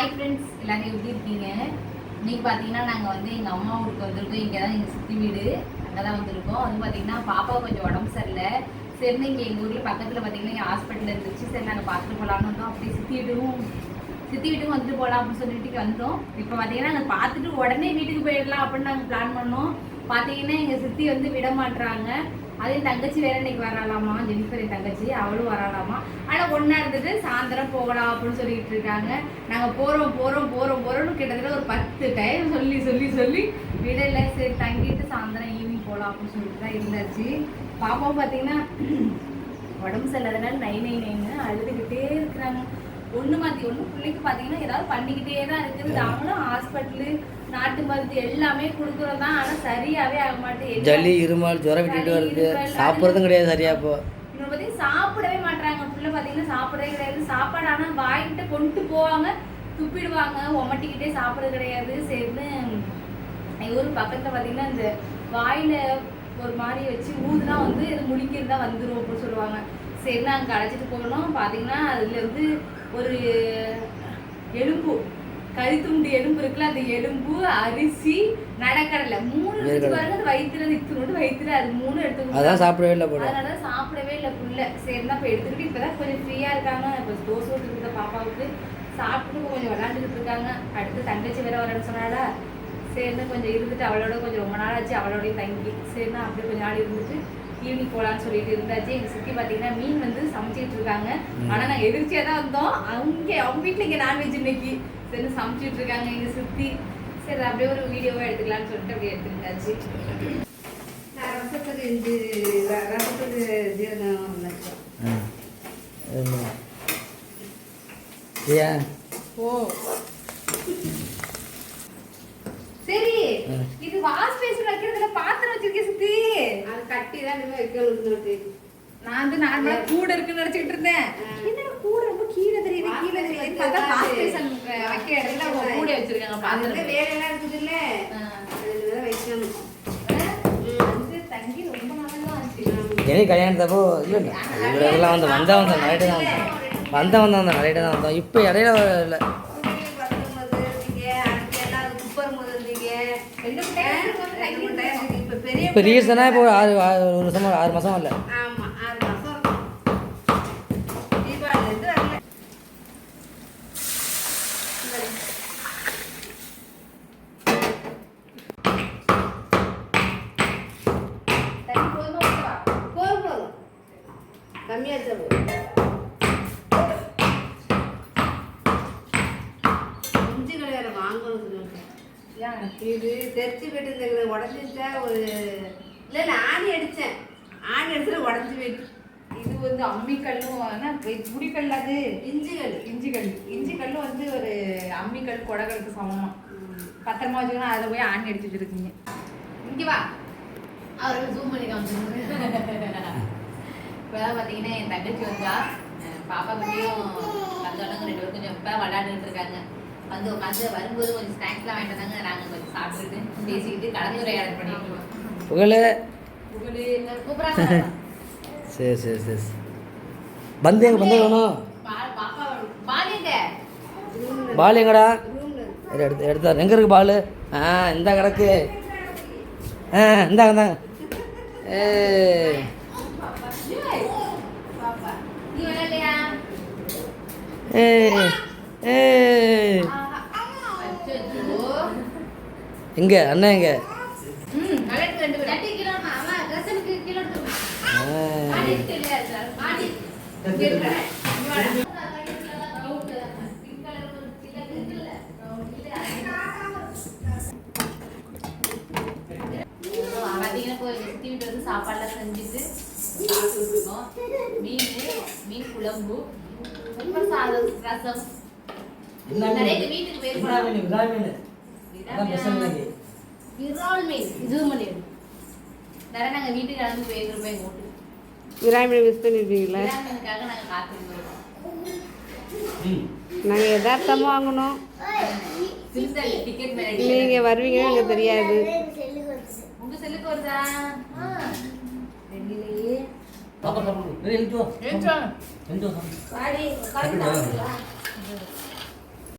Hi friends எல்லாரும் எப்படி இருக்கீங்க? இன்னைக்கு பார்த்தீங்கன்னா நாங்கள் வந்து எங்கள் அம்மா ஊருக்கு வந்திருக்கோம். இங்கே தான் எங்கள் சித்தி வீடு. அங்கே தான் வந்திருக்கோம். வந்து பார்த்தீங்கன்னா பாப்பா கொஞ்சம் உடம்பு சரியில்லை. சரி இங்கே எங்கள் ஊரில் பக்கத்தில் பார்த்தீங்கன்னா இங்கே ஹாஸ்பிட்டல் இருந்துச்சு. சரி நாங்கள் பார்த்துட்டு போகலான்னு வந்தோம். அப்படியே சித்தி வீடும் சித்தி வீட்டுக்கும் வந்துட்டு போகலாம் அப்படின்னு சொல்லிட்டு வந்தோம். இப்போ பார்த்தீங்கன்னா நாங்கள் பார்த்துட்டு உடனே வீட்டுக்கு போயிடலாம் அப்படின்னு நாங்கள் பிளான் பண்ணோம். பார்த்தீங்கன்னா எங்கள் சித்தி வந்து விட மாட்டுறாங்க அதே தங்கச்சி வேற இன்னைக்கு வராலாமா ஜெனிஃபர் என் தங்கச்சி அவளும் வராலாமா ஆனால் ஒன்றா இருந்துட்டு சாயந்தரம் போகலாம் அப்படின்னு சொல்லிக்கிட்டு இருக்காங்க. நாங்கள் போகிறோம் போகிறோம் போகிறோம் போகிறோம்னு கிட்டத்தட்ட ஒரு பத்து டைம் சொல்லி சொல்லி சொல்லி விடல. சரி தங்கிட்டு சாயந்தரம் ஈவினிங் போகலாம் அப்படின்னு சொல்லிட்டு தான் இருந்தாச்சு. பாப்பாவும் பார்த்தீங்கன்னா உடம்பு சரியில்லாதனால நை நை நைன்னு அழுதுகிட்டே இருக்கிறாங்க. ஒண்ணு மாத்தி ஒண்ணு பிள்ளைக்கு பாத்தீங்கன்னா ஏதாவது பண்ணிக்கிட்டே தான் இருக்குது அவங்களும் ஹாஸ்பிட்டலு நாட்டு மருந்து எல்லாமே கொடுக்குறோம் தான் ஆனா சரியாவே ஆக மாட்டேங்குது. ஜல்லி இருமல் ஜுரம் விட்டுட்டு வருது. சாப்பிட்றதும் கிடையாது சரியா இப்போ. பத்தி சாப்பிடவே மாட்றாங்க. புள்ள பாத்தீங்கன்னா சாப்பிடவே கிடையாது. சாப்பாடு ஆனா வாங்கிட்டு கொண்டு போவாங்க துப்பிடுவாங்க. உமட்டிக்கிட்டே சாப்பிடுறது கிடையாது. சரின்னு எங்க ஊர் பக்கத்துல பாத்தீங்கன்னா இந்த வாயில ஒரு மாதிரி வச்சு ஊதுனா வந்து இது முடிக்கிறதா வந்துரும் அப்படின்னு சொல்லுவாங்க. சரி நாங்க அழைச்சிட்டு போனோம் பாத்தீங்கன்னா அதுல இருந்து ஒரு எலும்பு கழுத்துண்டு எலும்பு இருக்குல்ல அந்த எலும்பு அரிசி நடக்கடலை. மூணு இருந்துச்சு பாருங்க அது வயிற்றுல நிற்கணும் வயிற்றுல அது மூணு எடுத்து அதான் சாப்பிடவே இல்லை போல. அதனால சாப்பிடவே இல்லை புள்ள. சரின்னா இப்போ எடுத்துக்கிட்டு இப்பதான் கொஞ்சம் ஃப்ரீயா இருக்காங்க. இப்போ தோசை ஊற்றுக்கிட்ட பாப்பாவுக்கு சாப்பிட்டு கொஞ்சம் விளையாண்டுக்கிட்டு இருக்காங்க. அடுத்து தங்கச்சி வேற வரேன்னு சொன்னால சரின்னு கொஞ்சம் இருந்துட்டு அவளோட கொஞ்சம் ரொம்ப நாள் ஆச்சு அவளோடய தங்கி. சரின்னா அப்படியே கொஞ்சம் நாள் இருந்துட்டு ஈவினிங் போகலான்னு சொல்லிட்டு இருந்தாச்சு. எங்க சுற்றி பார்த்தீங்கன்னா மீன் வந்து சமைச்சிட்டு இருக்காங்க. ஆனா நாங்கள் எதிர்ச்சியாக தான் வந்தோம் அங்கே அவங்க வீட்டில் இங்கே நான்வெஜ் இன்னைக்கு. சரின்னு சமைச்சிட்டு இருக்காங்க எங்க சுற்றி சரி அப்படியே ஒரு வீடியோவாக எடுத்துக்கலாம்னு சொல்லிட்டு அப்படியே எடுத்துக்கிட்டாச்சு. நான் ரசத்துக்கு இது ரசத்துக்கு ஜீரணம். ஏன்? ஓ. சரி. இது வாஷ் பேஷன் வைக்கிறதுல பாத்திரம் வச்சிருக்கேன் சுத்தி. அது கட்டி தான் இனிமே வைக்கணும் நான் வந்து நார்மலா கூட இருக்குன்னு நினைச்சிட்டு இருந்தேன். என்னடா கூட ரொம்ப கீழே தெரியுது கீழே தெரியுது. பார்த்தா வாஷ் வச்சிருக்காரு. பேஷன் வைக்க இடத்துல அவங்க கூட வச்சிருக்காங்க அதுல பாத்திரம் வேலையெல்லாம் இருக்குது இல்ல ஆ. அதுல தான் வைக்கணும். வந்து தங்கி ரொம்ப நாளா ஆச்சு. எனக்கு கல்யாணத்தப்போ இல்லை இவரெல்லாம் வந்து வந்தா வந்தோம் நைட்டு தான் வந்தோம் வந்த வந்த வந்தோம் நைட்டு தான் வந்தோம். இப்போ இடையில இல்லை. ரெண்டு மூணு time இப்ப பெரிய இப்போ ரீசனாக இப்போ ஆறு ஆறு ஒரு வருஷமா ஆறு மாதம் இல்லை. ஆமா ஆறு மாசம் இருக்கும் தீபாவளி இருந்து வரல. தண்ணி போதுமா? ஊத்தவா? போதும் போதும். கம்மியா இருந்தா போதும். குஞ்சுகள் வேற வாங்கணும்? இது தெரிச்சு போயிட்டு இந்த உடஞ்சிச்சா ஒரு இல்லை இல்லை ஆணி அடித்தேன் ஆணி அடிச்சுட்டு உடஞ்சி போயிட்டு. இது வந்து அம்மிக்கல்லும் என்ன முடிக்கல் அது? இஞ்சிகள் இஞ்சி கல் இஞ்சி கல் வந்து ஒரு அம்மிக்கல் கொடகலுக்கு சமமா. பத்திரமா வச்சுக்கணும் அதில் போய் ஆணி அடிச்சு வச்சிருக்கீங்க. இங்கே வா. அவரை ஜூம் பண்ணி காமிச்சிருங்க. இப்போதான் பார்த்தீங்கன்னா என் தங்கச்சி வந்தா. பாப்பா குட்டியும் வந்தோடனே ரெண்டு பேரும் கொஞ்சம் இப்போ விளையாண்டுட்டு இருக்காங்க. வந்து உட்காந்து வரும்போது கொஞ்சம் ஸ்நாக்ஸ்லாம் வாங்கிட்டு வந்தாங்க. நாங்கள் கொஞ்சம் சாப்பிட்டுட்டு பேசிக்கிட்டு கலந்துரையாடல் பண்ணிட்டு இருக்கோம் புகழ் சரி சரி சரி பந்து எங்க பந்து வேணும் பால் எங்கடா? எடுத்து எடுத்தார் எங்கே இருக்கு பால்? ஆ இந்த கிடக்கு. ஆ இந்தாங்க இந்தாங்க ஏ. பாப்பா. நீ விளையாடலையா ஏ ஏ. எங்க அண்ணன் எங்க? சாப்பாடுலாம் செஞ்சுட்டு மீன் மீன் குழம்பு சாதம் ரசம். நிறைய வீட்டுக்கு போயிருக்கோம். விரால் மீன் இது மணி நிறைய நாங்கள் வீட்டுக்கு கிளம்பி போயிருக்கிறோம் எங்கள் வீட்டுக்கு விராமணி மிஸ் பண்ணிருப்பீங்களா விரால் மீனுக்காக நாங்கள் காத்துட்டு இருக்கோம் நாங்கள் எதார்த்தமாக வாங்கணும். வருவீங்கன்னு எனக்கு தெரியாது. உங்க செல்லுக்கு வருதா? ஆ. தெரியலையே. பாப்பா சாப்பிடு எழுந்து வா. எழுந்து வா. வாடி.